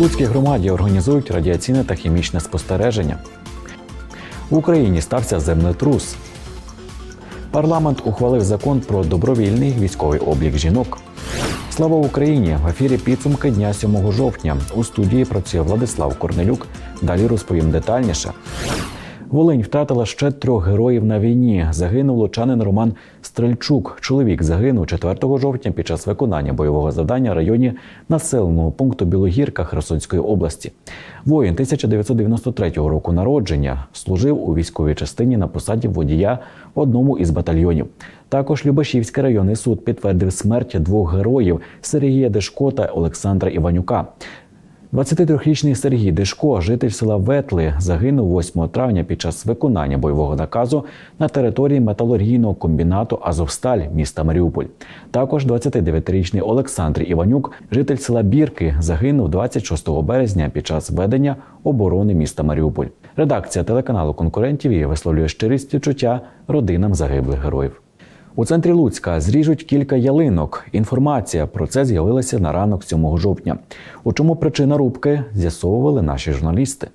Луцькій громаді організують радіаційне та хімічне спостереження. В Україні стався землетрус. Парламент ухвалив закон про добровільний військовий облік жінок. Слава Україні! В ефірі підсумки дня 7 жовтня. У студії працює Владислав Корнелюк. Далі розповім детальніше. Волинь втратила ще трьох героїв на війні. Загинув лучанин Роман Стрельчук. Чоловік загинув 4 жовтня під час виконання бойового завдання в районі населеного пункту Білогірка Херсонської області. Воїн 1993 року народження служив у військовій частині на посаді водія в одному із батальйонів. Також Любашівський районний суд підтвердив смерть двох героїв Сергія Дешко та Олександра Іванюка. 23-річний Сергій Дешко, житель села Ветли, загинув 8 травня під час виконання бойового наказу на території металургійного комбінату Азовсталь міста Маріуполь. Також 29-річний Олександр Іванюк, житель села Бірки, загинув 26 березня під час ведення оборони міста Маріуполь. Редакція телеканалу конкурентів висловлює щирість співчуття родинам загиблих героїв. У центрі Луцька зріжуть кілька ялинок. Інформація про це з'явилася на ранок 7 жовтня. У чому причина рубки з'ясовували наші журналісти.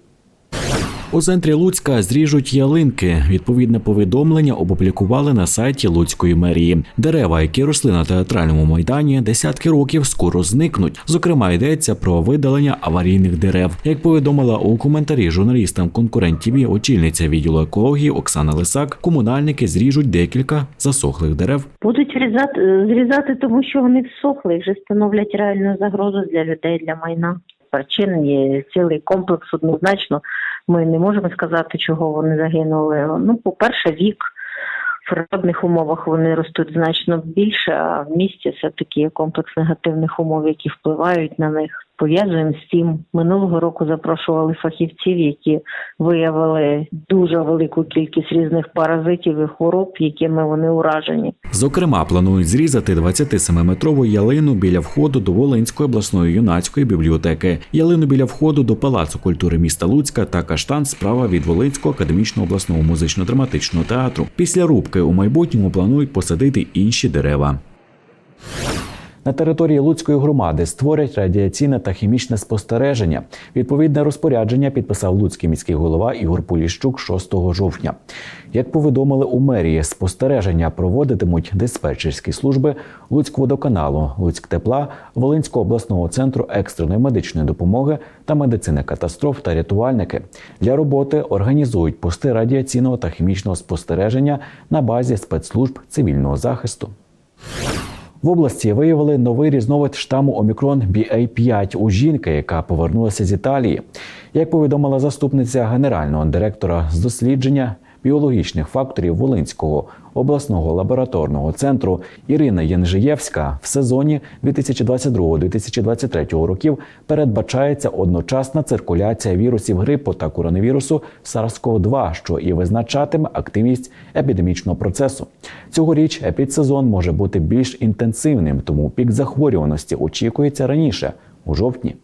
У центрі Луцька зріжуть ялинки. Відповідне повідомлення опублікували на сайті Луцької мерії. Дерева, які росли на театральному майдані, десятки років скоро зникнуть. Зокрема, йдеться про видалення аварійних дерев. Як повідомила у коментарі журналістам конкурентів очільниця відділу екології Оксана Лисак, комунальники зріжуть декілька засохлих дерев. Будуть врізати, зрізати, тому що вони всохли вже становлять реальну загрозу для людей, для майна. Причин є цілий комплекс однозначно. Ми не можемо сказати, чого вони загинули. Ну, по-перше, вік. В природних умовах вони ростуть значно більше, а в місті все таки комплекс негативних умов, які впливають на них. Пов'язуємо з цим. Минулого року запрошували фахівців, які виявили дуже велику кількість різних паразитів і хвороб, якими вони уражені. Зокрема, планують зрізати 27-метрову ялину біля входу до Волинської обласної юнацької бібліотеки, ялину біля входу до Палацу культури міста Луцька та каштан справа від Волинського академічного обласного музично-драматичного театру. Після рубки у майбутньому планують посадити інші дерева. На території Луцької громади створять радіаційне та хімічне спостереження. Відповідне розпорядження підписав Луцький міський голова Ігор Поліщук 6 жовтня. Як повідомили у мерії, спостереження проводитимуть диспетчерські служби Луцькводоканалу, Луцьктепла, Волинського обласного центру екстреної медичної допомоги та медицини катастроф та рятувальники. Для роботи організують пости радіаційного та хімічного спостереження на базі спецслужб цивільного захисту. В області виявили новий різновид штаму Омікрон BA5 у жінки, яка повернулася з Італії. Як повідомила заступниця генерального директора з дослідження біологічних факторів Волинського обласного лабораторного центру Ірина Янжиєвська, в сезоні 2022-2023 років передбачається одночасна циркуляція вірусів грипу та коронавірусу SARS-CoV-2, що і визначатиме активність епідемічного процесу. Цьогоріч епідсезон може бути більш інтенсивним, тому пік захворюваності очікується раніше у жовтні.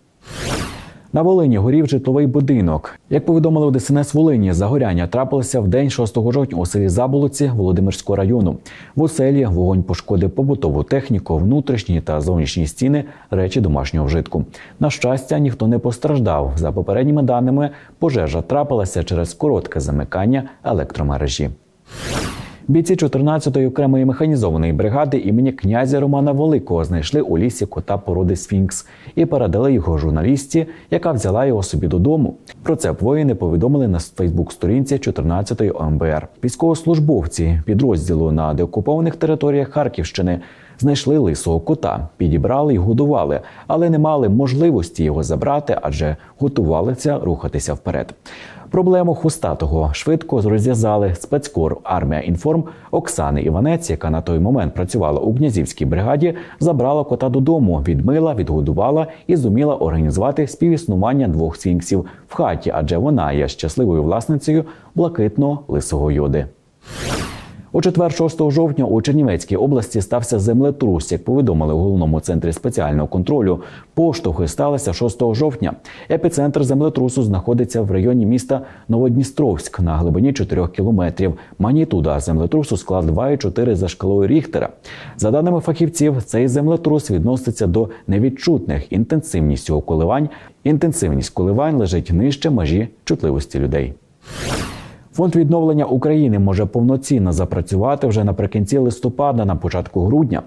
На Волині горів житловий будинок. Як повідомили у ДСНС Волині, загоряння трапилося в день 6 жовтня у селі Заболоці Володимирського району. В оселі вогонь пошкодив побутову техніку, внутрішні та зовнішні стіни, речі домашнього вжитку. На щастя, ніхто не постраждав. За попередніми даними, пожежа трапилася через коротке замикання електромережі. Бійці 14-ї окремої механізованої бригади імені князя Романа Великого знайшли у лісі кота породи Сфінкс і передали його журналісті, яка взяла його собі додому. Про це воїни повідомили на Фейсбук-сторінці 14-ї ОМБР. Військовослужбовці підрозділу на деокупованих територіях Харківщини знайшли лисого кота, підібрали й годували, але не мали можливості його забрати, адже готувалися рухатися вперед. Проблему хвостатого швидко розв'язали спецкор армія інформ Оксани Іванець, яка на той момент працювала у князівській бригаді, забрала кота додому, відмила, відгодувала і зуміла організувати співіснування двох сфінксів в хаті, адже вона є щасливою власницею блакитного лисого йоди. У четвер 6 жовтня у Чернівецькій області стався землетрус. Як повідомили у головному центрі спеціального контролю, поштовхи сталися 6 жовтня. Епіцентр землетрусу знаходиться в районі міста Новодністровськ на глибині 4 кілометрів. Магнітуда землетрусу склад 2,4 за шкалою Ріхтера. За даними фахівців, цей землетрус відноситься до невідчутних інтенсивністю коливань. Інтенсивність коливань лежить нижче межі чутливості людей. Фонд відновлення України може повноцінно запрацювати вже наприкінці листопада, на початку грудня.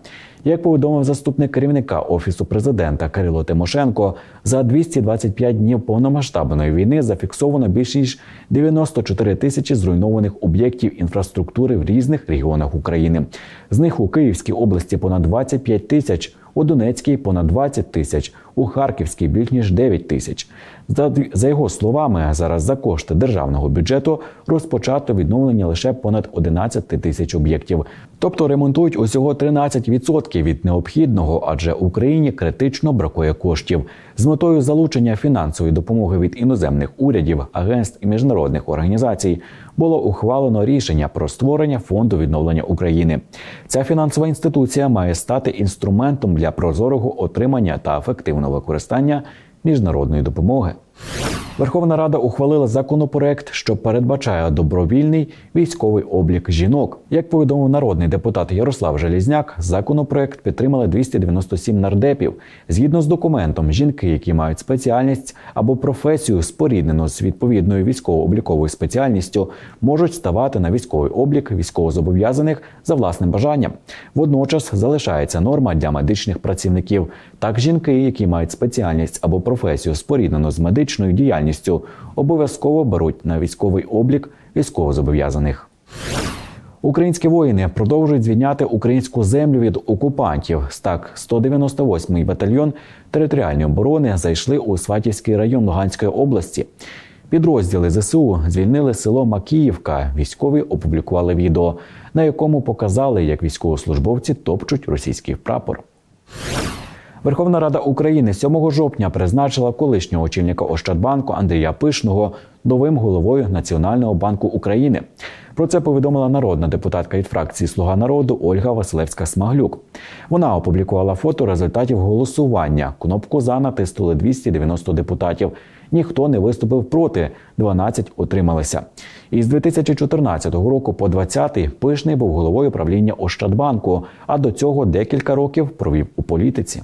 Як повідомив заступник керівника офісу президента Кирило Тимошенко, за 225 днів повномасштабної війни зафіксовано більш ніж 94 тисячі зруйнованих об'єктів інфраструктури в різних регіонах України. З них у Київській області понад 25 тисяч, у Донецькій понад 20 тисяч, у Харківській більш ніж 9 тисяч. За, його словами, зараз за кошти державного бюджету розпочато відновлення лише понад 11 тисяч об'єктів. Тобто ремонтують усього 13% від необхідного, адже Україні критично бракує коштів. З метою залучення фінансової допомоги від іноземних урядів, агентств і міжнародних організацій було ухвалено рішення про створення фонду відновлення України. Ця фінансова інституція має стати інструментом для прозорого отримання та ефективного використання міжнародної допомоги. Верховна Рада ухвалила законопроект, що передбачає добровільний військовий облік жінок. Як повідомив народний депутат Ярослав Желізняк, законопроект підтримали 297 нардепів. Згідно з документом, жінки, які мають спеціальність або професію споріднену з відповідною військово-обліковою спеціальністю, можуть ставати на військовий облік військовозобов'язаних за власним бажанням. Водночас залишається норма для медичних працівників. Так, жінки, які мають спеціальність або професію споріднену з медичною діяльністю, обов'язково беруть на військовий облік військовозобов'язаних. Українські воїни продовжують звільняти українську землю від окупантів. Так, 198-й батальйон територіальної оборони зайшли у Сватівський район Луганської області. Підрозділи ЗСУ звільнили село Макіївка. Військові опублікували відео, на якому показали, як військовослужбовці топчуть російський прапор. Верховна Рада України 7 жовтня призначила колишнього очільника Ощадбанку Андрія Пишного новим головою Національного банку України. Про це повідомила народна депутатка від фракції Слуга народу Ольга Василевська Смаглюк. Вона опублікувала фото результатів голосування. Кнопку за натиснули 290 депутатів. Ніхто не виступив проти, 12 утрималися. І з 2014 року по 20-й Пишний був головою правління Ощадбанку, а до цього декілька років провів у політиці.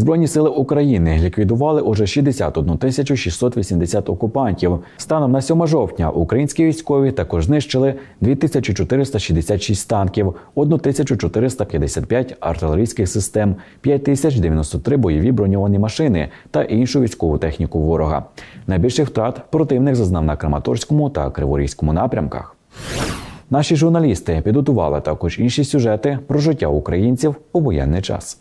Збройні сили України ліквідували уже 61 тисячу 680 окупантів. Станом на 7 жовтня українські військові також знищили 2466 танків, 1455 артилерійських систем, 5093 бойові броньовані машини та іншу військову техніку ворога. Найбільших втрат противник зазнав на Краматорському та Криворізькому напрямках. Наші журналісти підготували також інші сюжети про життя українців у воєнний час.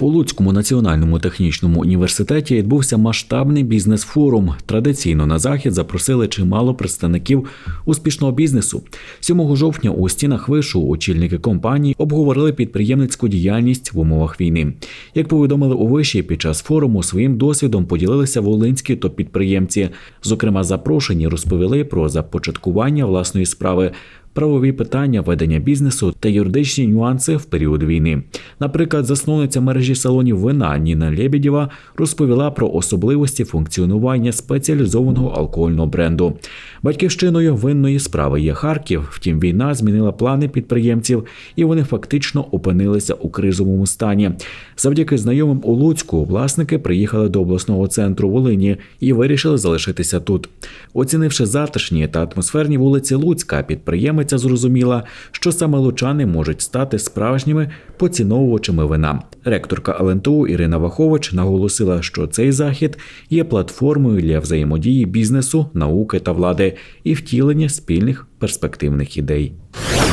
У Луцькому національному технічному університеті відбувся масштабний бізнес-форум. Традиційно на захід запросили чимало представників успішного бізнесу. 7 жовтня у стінах вишу очільники компаній обговорили підприємницьку діяльність в умовах війни. Як повідомили у виші, під час форуму своїм досвідом поділилися волинські топ-підприємці. Зокрема, запрошені розповіли про започаткування власної справи правові питання ведення бізнесу та юридичні нюанси в період війни. Наприклад, засновниця мережі салонів вина Ніна Лєбідєва розповіла про особливості функціонування спеціалізованого алкогольного бренду. Батьківщиною винної справи є Харків. Втім, війна змінила плани підприємців, і вони фактично опинилися у кризовому стані. Завдяки знайомим у Луцьку власники приїхали до обласного центру Волині і вирішили залишитися тут. Оцінивши затишні та атмосферні вулиці Луцька, підприємець Підприємиця зрозуміла, що саме лучани можуть стати справжніми поціновувачами вина. Ректорка ЛНТУ Ірина Вахович наголосила, що цей захід є платформою для взаємодії бізнесу, науки та влади і втілення спільних перспективних ідей.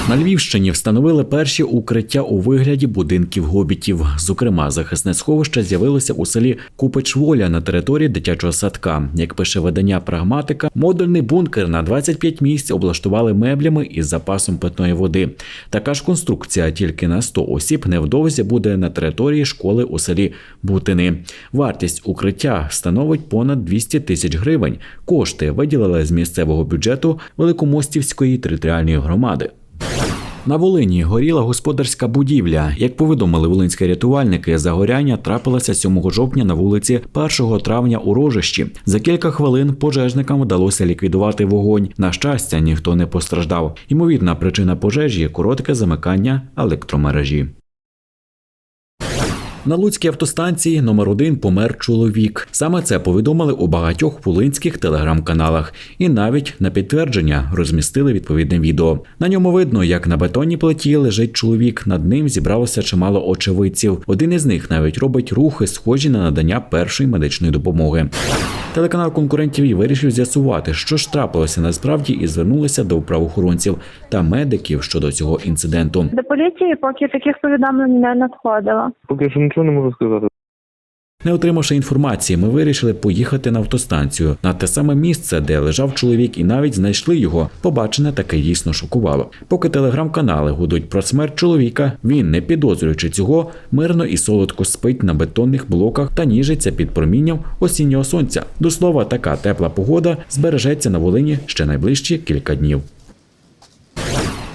На Львівщині встановили перші укриття у вигляді будинків гобітів. Зокрема, захисне сховище з'явилося у селі Купичволя на території дитячого садка. Як пише видання Прагматика, модульний бункер на 25 місць облаштували меблями із запасом питної води. Така ж конструкція тільки на 100 осіб невдовзі буде на території школи у селі Бутини. Вартість укриття становить понад 200 тисяч гривень. Кошти виділили з місцевого бюджету Великомостівської територіальної громади. На Волині горіла господарська будівля. Як повідомили волинські рятувальники, загоряння трапилося 7 жовтня на вулиці 1 травня у Рожищі. За кілька хвилин пожежникам вдалося ліквідувати вогонь. На щастя, ніхто не постраждав. Ймовірна причина пожежі коротке замикання електромережі. На Луцькій автостанції номер 1 помер чоловік. Саме це повідомили у багатьох волинських телеграм-каналах, і навіть на підтвердження розмістили відповідне відео. На ньому видно, як на бетонній плиті лежить чоловік. Над ним зібралося чимало очевидців. Один із них навіть робить рухи, схожі на надання першої медичної допомоги. Телеканал конкурентів і вирішив з'ясувати, що ж трапилося насправді, і звернулися до правоохоронців та медиків щодо цього інциденту. До поліції поки таких повідомлень не надходило. Поки що нічого не можу сказати. Не отримавши інформації, ми вирішили поїхати на автостанцію на те саме місце, де лежав чоловік, і навіть знайшли його. Побачене таке дійсно шокувало. Поки телеграм-канали гудуть про смерть чоловіка, він, не підозрюючи цього, мирно і солодко спить на бетонних блоках та ніжиться під промінням осіннього сонця. До слова, така тепла погода збережеться на Волині ще найближчі кілька днів.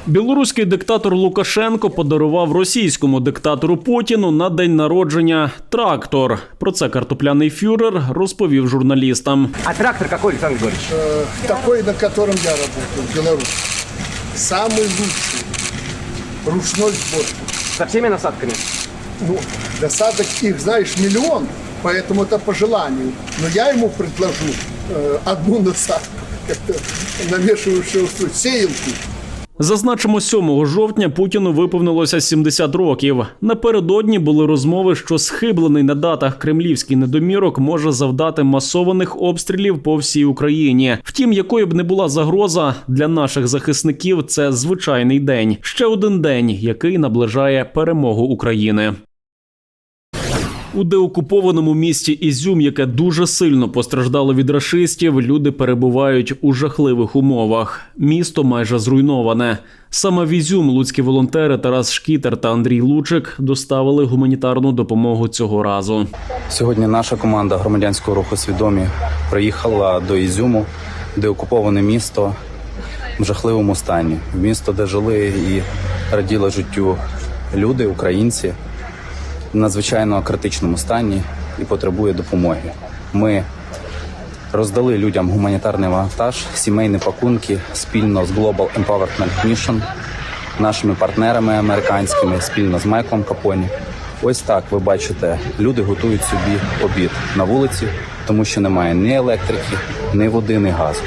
Білоруський диктатор Лукашенко подарував російському диктатору Путіну на день народження трактор. Про це картопляний фюрер розповів журналістам. А трактор какой, Александр Григорьевич? такой, на котором я работаю, Беларусь. Самый лучший ручной сбор. Со всеми насадками? Ну, досадок их, знаешь, миллион, поэтому это по желанию. Но я ему предложу э, одну насадку, это намешивающую сеялку. Зазначимо, 7 жовтня Путіну виповнилося 70 років. Напередодні були розмови, що схиблений на датах кремлівський недомірок може завдати масованих обстрілів по всій Україні. Втім, якою б не була загроза для наших захисників, це звичайний день. Ще один день, який наближає перемогу України. У деокупованому місті Ізюм, яке дуже сильно постраждало від рашистів, люди перебувають у жахливих умовах. Місто майже зруйноване. Саме в Ізюм луцькі волонтери Тарас Шкітер та Андрій Лучик доставили гуманітарну допомогу цього разу. Сьогодні наша команда громадянського руху свідомі приїхала до Ізюму, де окуповане місто в жахливому стані. Місто, де жили і раділи життю люди, українці в надзвичайно критичному стані і потребує допомоги. Ми роздали людям гуманітарний вантаж, сімейні пакунки спільно з Global Empowerment Mission, нашими партнерами американськими, спільно з Майклом Капоні. Ось так ви бачите, люди готують собі обід на вулиці, тому що немає ні електрики, ні води, ні газу.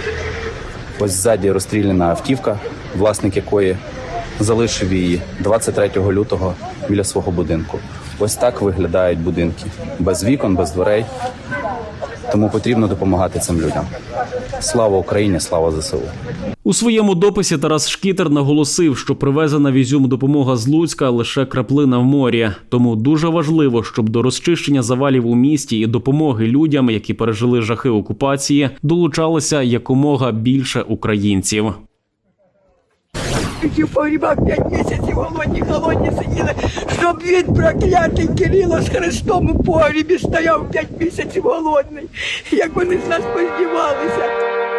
Ось ззаді розстріляна автівка, власник якої залишив її 23 лютого біля свого будинку. Ось так виглядають будинки без вікон, без дверей. Тому потрібно допомагати цим людям. Слава Україні, слава ЗСУ. У своєму дописі Тарас Шкітер наголосив, що привезена в Ізюм допомога з Луцька лише краплина в морі. Тому дуже важливо, щоб до розчищення завалів у місті і допомоги людям, які пережили жахи окупації, долучалося якомога більше українців. Ті в погрібах п'ять місяців голодні, голодні сиділи, щоб він проклятий Кирило з Христом у погрібі стояв п'ять місяців голодний, як вони з нас поздівалися.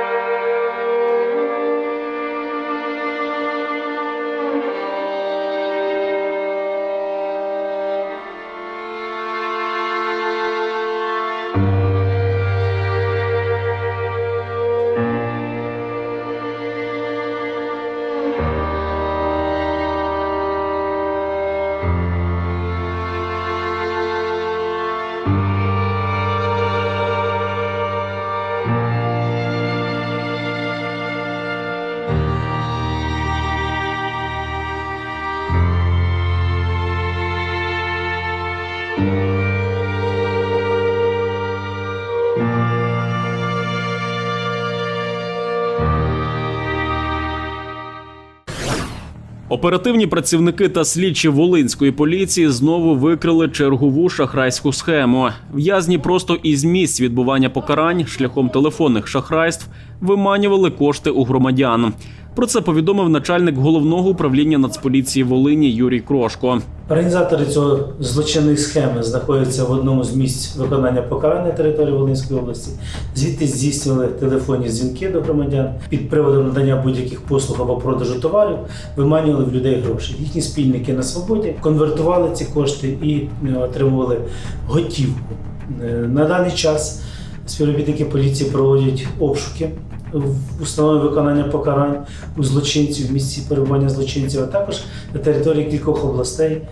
Оперативні працівники та слідчі Волинської поліції знову викрили чергову шахрайську схему. В'язні просто із місць відбування покарань шляхом телефонних шахрайств виманювали кошти у громадян. Про це повідомив начальник головного управління Нацполіції Волині Юрій Крошко. Організатори цього злочинної схеми знаходяться в одному з місць виконання покарання території Волинської області. Звідти здійснювали телефонні дзвінки до громадян під приводом надання будь-яких послуг або продажу товарів, виманювали в людей гроші. Їхні спільники на свободі конвертували ці кошти і е, отримували готівку. Е, На даний час співробітники поліції проводять обшуки в установі виконання покарань у злочинців, в місці перебування злочинців, а також на території кількох областей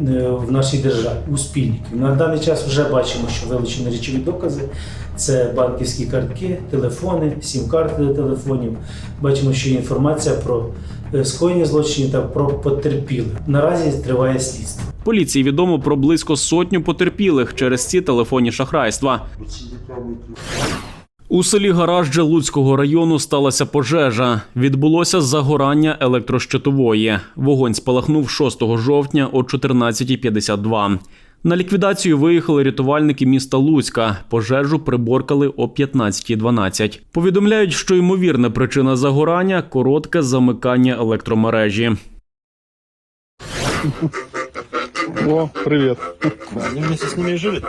е, в нашій державі у спільників. На даний час вже бачимо, що вилучені речові докази це банківські картки, телефони, сім-карти до телефонів. Бачимо, що є інформація про е, скоєні злочинів та про потерпілих. Наразі триває слідство. Поліції відомо про близько сотню потерпілих через ці телефонні шахрайства. У селі Гаражджа Луцького району сталася пожежа. Відбулося загорання електрощитової. Вогонь спалахнув 6 жовтня о 14.52. На ліквідацію виїхали рятувальники міста Луцька. Пожежу приборкали о 15.12. Повідомляють, що ймовірна причина загорання коротке замикання електромережі. О, привіт. Они вместе с ними и жили?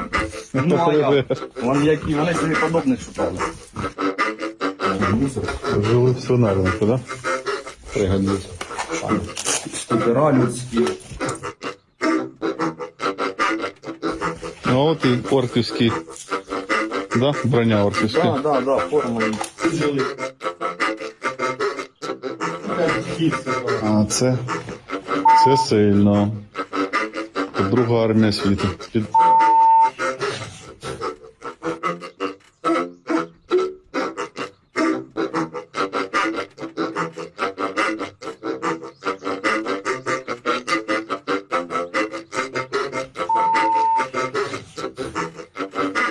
Ну, а я? Вон які вони собі подобних шукали. Жили в свинарнику, да? Пригодились. Ступера людські. Ну, а от і орківський. Да? Броня орківська. Да, да, да, жили. А це. Це сильно. Друга армія світу.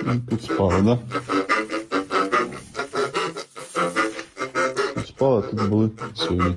Ну, Тут спали, да? Тут спали, тут були сьогодні.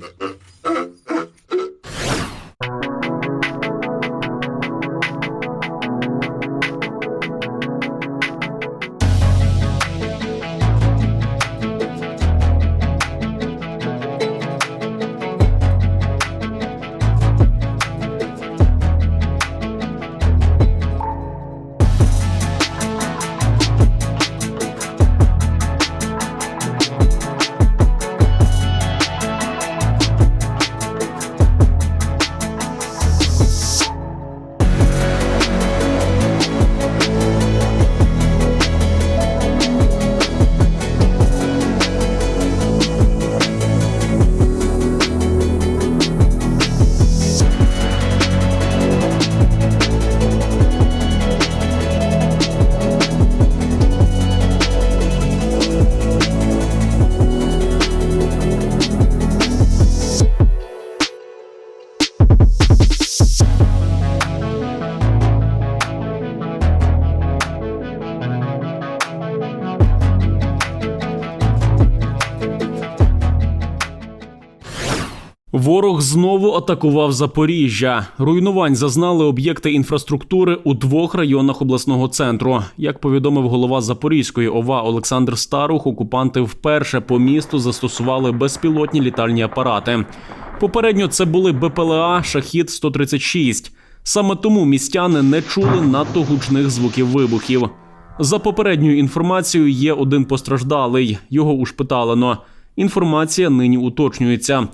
Ворог знову атакував Запоріжжя. Руйнувань зазнали об'єкти інфраструктури у двох районах обласного центру. Як повідомив голова Запорізької ОВА Олександр Старух, окупанти вперше по місту застосували безпілотні літальні апарати. Попередньо це були БПЛА Шахід 136 Саме тому містяни не чули надто гучних звуків вибухів. За попередньою інформацією, є один постраждалий. Його ушпиталено. Інформація нині уточнюється.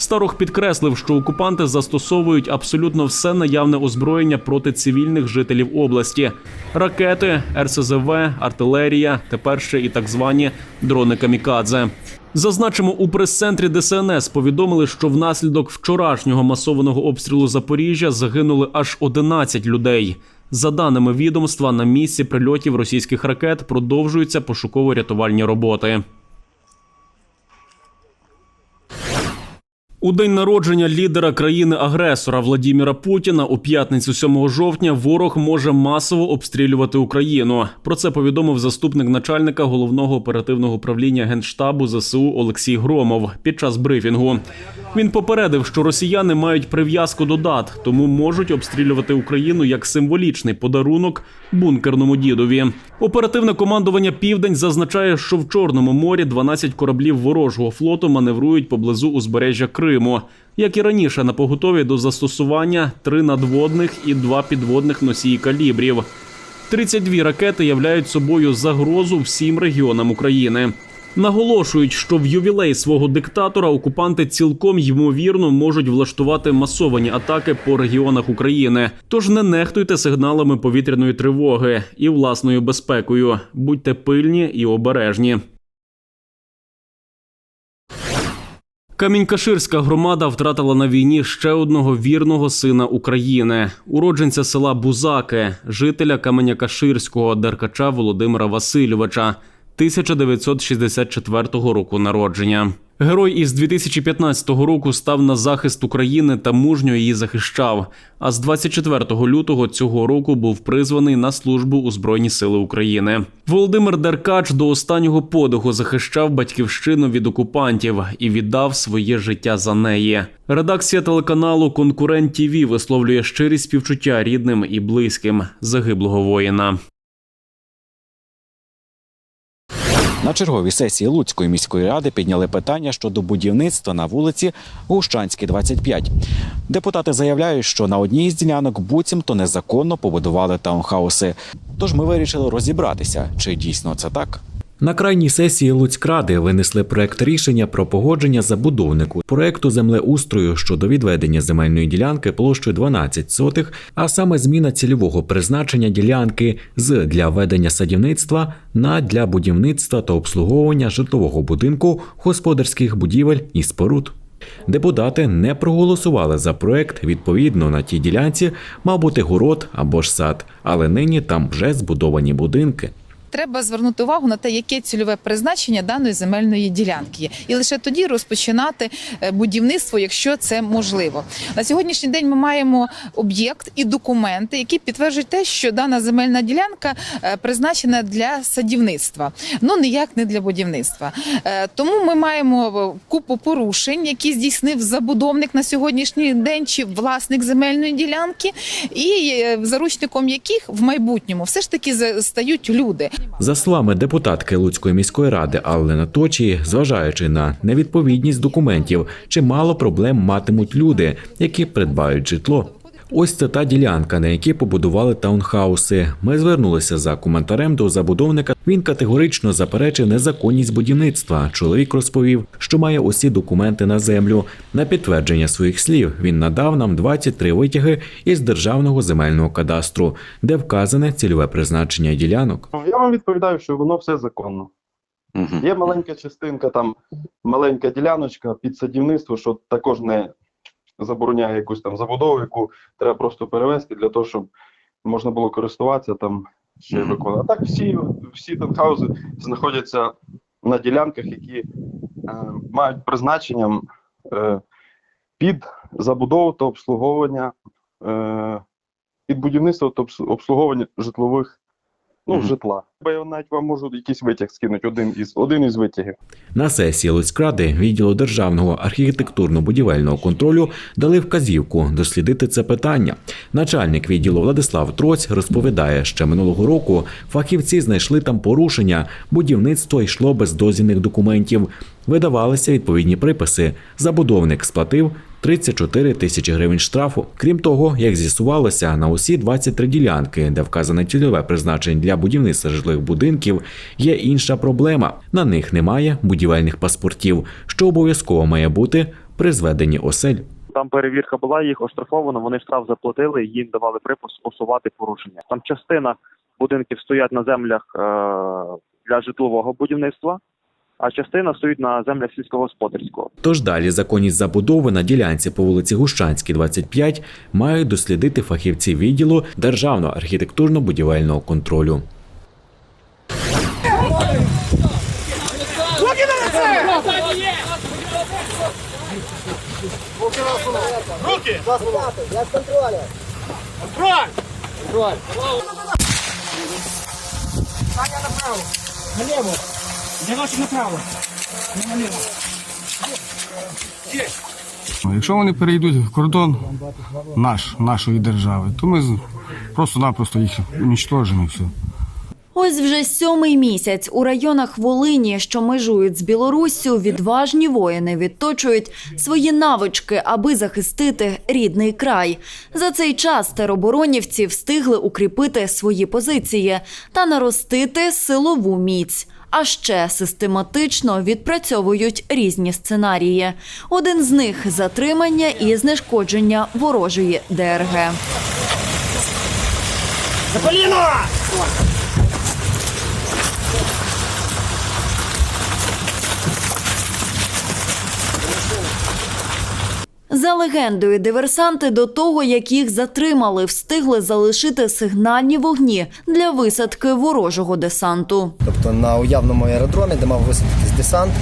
Старох підкреслив, що окупанти застосовують абсолютно все наявне озброєння проти цивільних жителів області: ракети, РСЗВ, артилерія, тепер ще і так звані дрони камікадзе. Зазначимо, у прес-центрі ДСНС повідомили, що внаслідок вчорашнього масованого обстрілу Запоріжжя загинули аж 11 людей. За даними відомства, на місці прильотів російських ракет продовжуються пошуково-рятувальні роботи. У день народження лідера країни-агресора Владіміра Путіна у п'ятницю 7 жовтня ворог може масово обстрілювати Україну. Про це повідомив заступник начальника головного оперативного управління генштабу ЗСУ Олексій Громов під час брифінгу. Він попередив, що росіяни мають прив'язку до дат, тому можуть обстрілювати Україну як символічний подарунок бункерному дідові. Оперативне командування Південь зазначає, що в Чорному морі 12 кораблів ворожого флоту маневрують поблизу узбережжя Криму. Як і раніше, на поготові до застосування три надводних і два підводних носії калібрів. 32 ракети являють собою загрозу всім регіонам України. Наголошують, що в ювілей свого диктатора окупанти цілком ймовірно можуть влаштувати масовані атаки по регіонах України. Тож не нехтуйте сигналами повітряної тривоги і власною безпекою. Будьте пильні і обережні. Камінь-Каширська громада втратила на війні ще одного вірного сина України, уродженця села Бузаки, жителя Каменя-Каширського Деркача Володимира Васильовича, 1964 року народження. Герой із 2015 року став на захист України та мужньо її захищав. А з 24 лютого цього року був призваний на службу у Збройні Сили України. Володимир Деркач до останнього подиху захищав батьківщину від окупантів і віддав своє життя за неї. Редакція телеканалу Конкурент ТІВІ висловлює щирі співчуття рідним і близьким загиблого воїна. На черговій сесії Луцької міської ради підняли питання щодо будівництва на вулиці Гущанській, 25. Депутати заявляють, що на одній із ділянок буцімто незаконно побудували таунхауси. Тож ми вирішили розібратися, чи дійсно це так. На крайній сесії Луцькради винесли проект рішення про погодження забудовнику проекту землеустрою щодо відведення земельної ділянки площею 12 сотих, а саме зміна цільового призначення ділянки з для ведення садівництва на для будівництва та обслуговування житлового будинку, господарських будівель і споруд. Депутати не проголосували за проект. Відповідно, на тій ділянці мав бути город або ж сад, але нині там вже збудовані будинки. Треба звернути увагу на те, яке цільове призначення даної земельної ділянки є, і лише тоді розпочинати е, будівництво, якщо це можливо. На сьогоднішній день ми маємо об'єкт і документи, які підтверджують те, що дана земельна ділянка е, призначена для садівництва, ну ніяк не для будівництва. Е, Тому ми маємо купу порушень, які здійснив забудовник на сьогоднішній день чи власник земельної ділянки, і заручником яких в майбутньому все ж таки стають люди. За словами депутатки Луцької міської ради Алли Точі, зважаючи на невідповідність документів, чимало проблем матимуть люди, які придбають житло. Ось це та ділянка, на якій побудували таунхауси. Ми звернулися за коментарем до забудовника. Він категорично заперечив незаконність будівництва. Чоловік розповів, що має усі документи на землю. На підтвердження своїх слів він надав нам 23 витяги із державного земельного кадастру, де вказане цільове призначення ділянок. Я вам відповідаю, що воно все законно. Є маленька частинка, там маленька діляночка під садівництво, що також не забороняє якусь там забудову, яку треба просто перевести для того, щоб можна було користуватися там ще виконувати. А так всі, всі танхаузи знаходяться на ділянках, які е, мають призначенням е, під забудову та обслуговування, е, під будівництво та обслуговування житлових ну, житла. Я навіть вам можу якийсь витяг скинути, один із один із витягів. На сесії Луцькради відділу державного архітектурно-будівельного контролю дали вказівку дослідити це питання. Начальник відділу Владислав Троць розповідає, що минулого року фахівці знайшли там порушення. Будівництво йшло без дозвільних документів. Видавалися відповідні приписи. Забудовник сплатив 34 тисячі гривень штрафу. Крім того, як з'ясувалося, на усі 23 ділянки, де вказане цільове призначення для будівництва житлових будинків, є інша проблема. На них немає будівельних паспортів, що обов'язково має бути при зведенні осель. Там перевірка була, їх оштрафовано, вони штраф заплатили, їм давали припис усувати порушення. Там частина будинків стоять на землях е- для житлового будівництва, а частина стоїть на землях сільськогосподарського. Тож далі законність забудови на ділянці по вулиці Гущанській, 25, мають дослідити фахівці відділу Державного архітектурно-будівельного контролю. Руки на лице! Руки! Я з контроля. Контроль! Контроль. Саня направо. Налево. Девочек направо. Налево. Есть. Якщо вони перейдуть в кордон наш, нашої держави, то ми просто-напросто їх унічтожимо і все. Ось вже сьомий місяць у районах Волині, що межують з Білоруссю, відважні воїни відточують свої навички, аби захистити рідний край. За цей час тероборонівці встигли укріпити свої позиції та наростити силову міць. А ще систематично відпрацьовують різні сценарії. Один з них затримання і знешкодження ворожої ДРГ. За легендою, диверсанти до того, як їх затримали, встигли залишити сигнальні вогні для висадки ворожого десанту. Тобто на уявному аеродромі, де мав висадитись десант,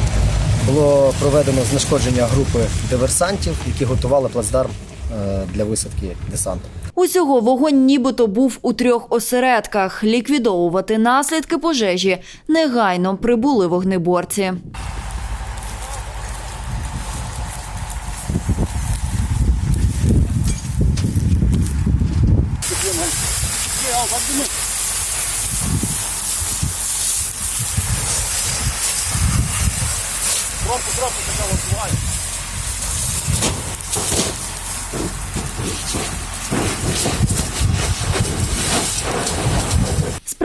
було проведено знешкодження групи диверсантів, які готували плацдарм е, для висадки десанту. Усього вогонь нібито був у трьох осередках. Ліквідовувати наслідки пожежі негайно прибули вогнеборці.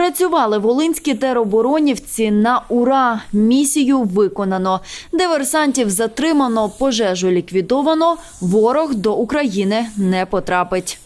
Спрацювали волинські тероборонівці на ура. Місію виконано. Диверсантів затримано, пожежу ліквідовано. Ворог до України не потрапить.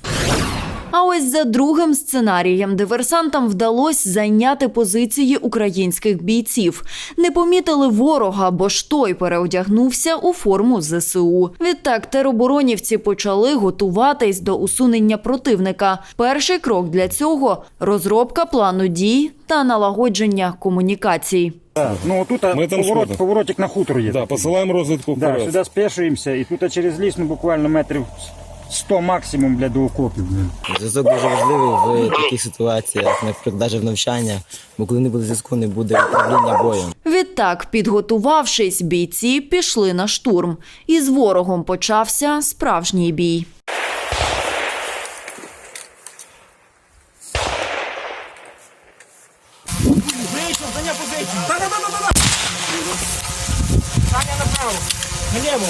А ось за другим сценарієм диверсантам вдалося зайняти позиції українських бійців. Не помітили ворога, бо ж той переодягнувся у форму ЗСУ. Відтак тероборонівці почали готуватись до усунення противника. Перший крок для цього розробка плану дій та налагодження комунікацій. Ну тут Ми там поворот, сходимо. поворотик на хутор є. Да, посилаємо розвідку Да, сюди спешуємося, і тут через ліс ну, буквально метрів 100 максимум для окопів. Зв'язок дуже важливий в таких ситуаціях, наприклад, навіть в навчаннях, бо коли не буде зв'язку, не буде управління боєм. Відтак, підготувавшись, бійці пішли на штурм. І з ворогом почався справжній бій. Саня направо. Наліво.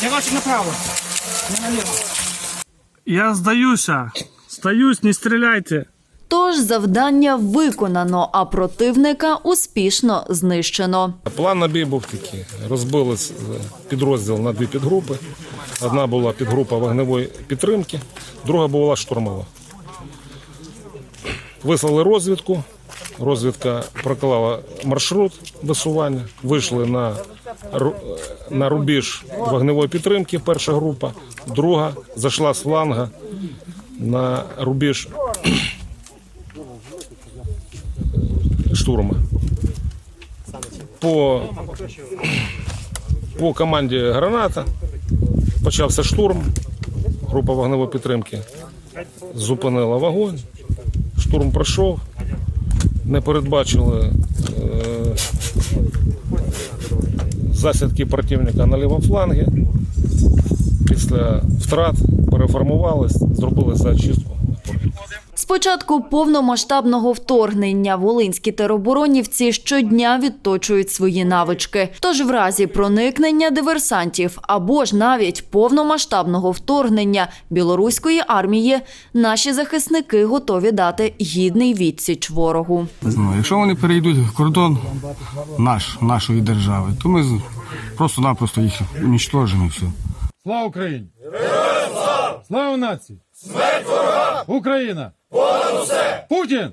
Дягачик направо. Я здаюся. Стаюсь, не стріляйте. Тож завдання виконано, а противника успішно знищено. План на бій був такий. Розбили підрозділ на дві підгрупи. Одна була підгрупа вогневої підтримки, друга була штурмова. Вислали розвідку. Розвідка проклала маршрут висування, вийшли на, на рубіж вогневої підтримки, перша група, друга зайшла з фланга на рубіж штурма. По, по команді граната почався штурм. Група вогневої підтримки зупинила вогонь. Штурм пройшов. Не передбачили е, засідки противника на лівому флангі. Після втрат переформувались, зробили зачистку. З початку повномасштабного вторгнення волинські тероборонівці щодня відточують свої навички. Тож в разі проникнення диверсантів або ж навіть повномасштабного вторгнення білоруської армії наші захисники готові дати гідний відсіч ворогу. Ну, якщо вони перейдуть в кордон наш, нашої держави, то ми просто-напросто їх унічтожимо все. Слава Україні! Слава нації! Смерть ворога! Україна! Понад усе! Путін!